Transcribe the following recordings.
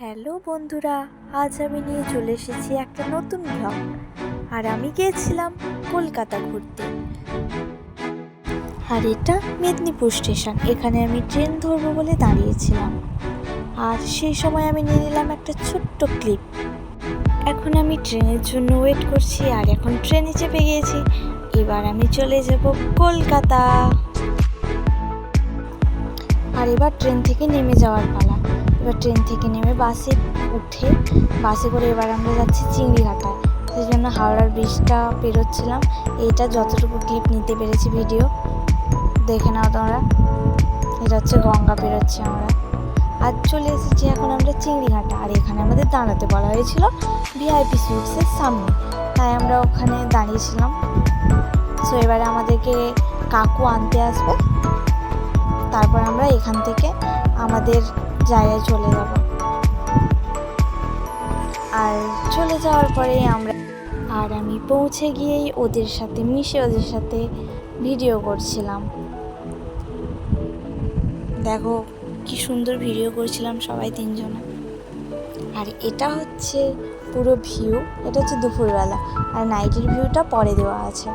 Hello বন্ধুরা, আজ আমি নিয়ে চলে এসেছি একটা নতুন ব্লগ আর আমি গিয়েছিলাম কলকাতা ঘুরতে। আর এটা মেদিনীপুর স্টেশন, এখানে আমি ট্রেন ধরবো বলে দাঁড়িয়েছিলাম। আর সেই সময় আমি নিয়ে নিলাম একটা ছোট্ট ক্লিপ এখন আমি ট্রেনের জন্য ওয়েট করছি, আর এখন ট্রেনে চেপে গিয়েছি। এবার আমি চলে যাব কলকাতা। আর এবার ট্রেন থেকে নেমে যাওয়ার পালা। এবার ট্রেন থেকে নেমে বাসে উঠে, বাসে করে এবার আমরা যাচ্ছি চিংড়িঘাটায় সেই জন্য হাওড়ার ব্রিজটা পেরোচ্ছিলাম। এইটা যতটুকু ক্লিপ নিতে পেরেছি ভিডিও দেখে নাও তোমরা। এটা হচ্ছে গঙ্গা পেরোচ্ছি আমরা। আর চলে এসেছি এখন আমরা চিংড়িঘাটা আর এখানে আমাদের দাঁড়াতে বলা হয়েছিল ভিআইপি সুইটসের সামনে। তাই আমরা ওখানে দাঁড়িয়েছিলাম। সো এবারে আমাদেরকে কাকু আনতে আসবে। তারপর আমরা এখান থেকে আমাদের জায়গায় চলে যাব। আর চলে যাওয়ার পরে আমরা আর আমি পৌঁছে গিয়েই ওদের সাথে, মিশে ওদের সাথে ভিডিও করছিলাম। দেখো, কি সুন্দর ভিডিও করছিলাম সবাই তিনজনে। আর এটা হচ্ছে পুরো ভিউ এটা হচ্ছে দুপুরবেলা। আর নাইটের ভিউটা পরে দেওয়া আছে।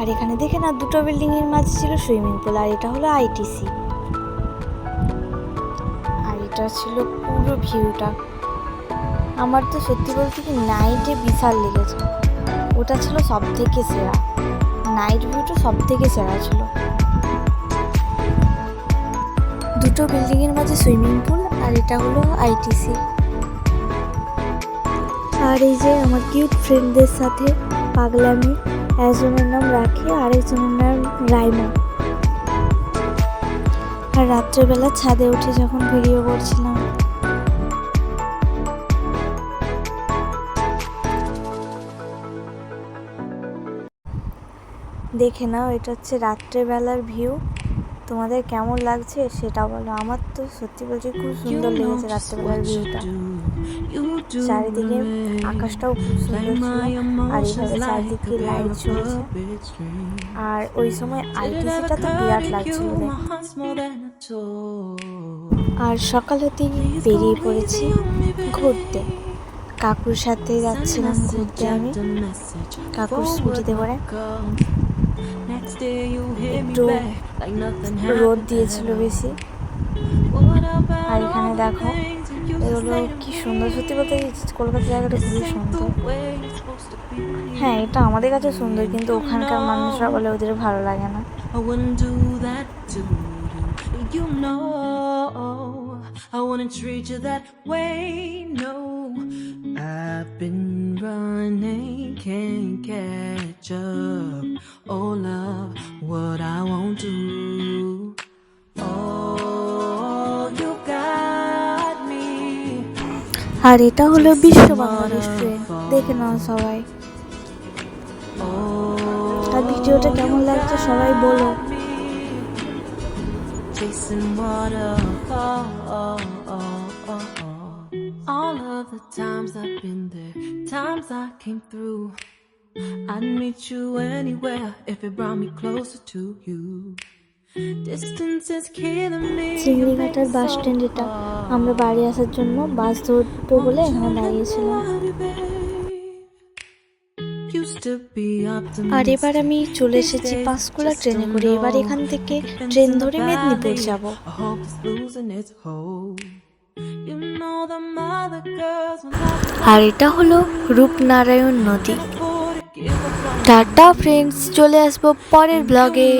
আর এখানে দেখে না দুটো বিল্ডিংয়ের মাঝে ছিল সুইমিং পুল আর এটা হলো আইটিসি এটা ছিল পুরো ভিউটা। আমার তো সত্যি বলতে কি নাইটে বিশাল লেগেছে। ওটা ছিল সব থেকে সেরা। নাইট ভিউটা সব থেকে সেরা ছিল। দুটো বিল্ডিংয়ের মাঝে সুইমিং পুল আর এটা হলো আইটিসি আর এই যে আমার কিউট ফ্রেন্ডদের সাথে পাগলামি, একজনের নাম রাখি আর একজনের নাম রাইমা আর রাত্রেবেলা ছাদে উঠে যখন ভিডিও করছিলাম। দেখে নাও এটা হচ্ছে রাত্রেবেলার ভিউ। তোমাদের কেমন লাগছে সেটা বলো। আমার তো সত্যি বলছি খুব সুন্দর লেগেছে রাত্রেবেলার ভিউটা চারিদিকে আকাশটাও খুব সুন্দর ছিল। আর এইভাবে চারিদিকে লাইট আর ওই সময় আইটিসিটা তো বিরাট লাগছিল আর সকাল হতেই বেরিয়ে পড়েছি ঘুরতে। কাকুর সাথে যাচ্ছিলাম ঘুরতে আমি। কাকুর স্কুটিতে করে একটু রোদ দিয়েছিল বেশি। আর এখানে দেখো এগুলো কি সুন্দর সত্যি বলতে কি কলকাতা জায়গাটা খুবই সুন্দর হ্যাঁ এটা আমাদের কাছে সুন্দর কিন্তু ওখানকার মানুষরা বলে ওদের ভালো লাগে না. You know, I wouldn't treat you that way. No, I've been running, can't catch up. Oh, love, what I won't do. আর এটা হলো বিশ্ব বাংলা রেস্টুরেন্ট দেখে নাও সবাই Oh, আর ভিডিওটা কেমন লাগছে সবাই বলো. All of the times I've been there, times I came through. I'd meet you anywhere if it brought me closer to you. চিংড়িঘাটার বাস স্ট্যান্ড এটা আমরা বাড়ি আসার জন্য বাস ধরবো বলে এখানে দাঁড়িয়েছিলাম। আর এবার আমি চলে এসেছি পাঁশকুড়া ট্রেনে করে। এবার এখান থেকে ট্রেন ধরে মেদিনীপুর যাব। আর এটা হলো রূপনারায়ণ নদী। টাটা ফ্রেন্ডস চলে আসব পরের ব্লগে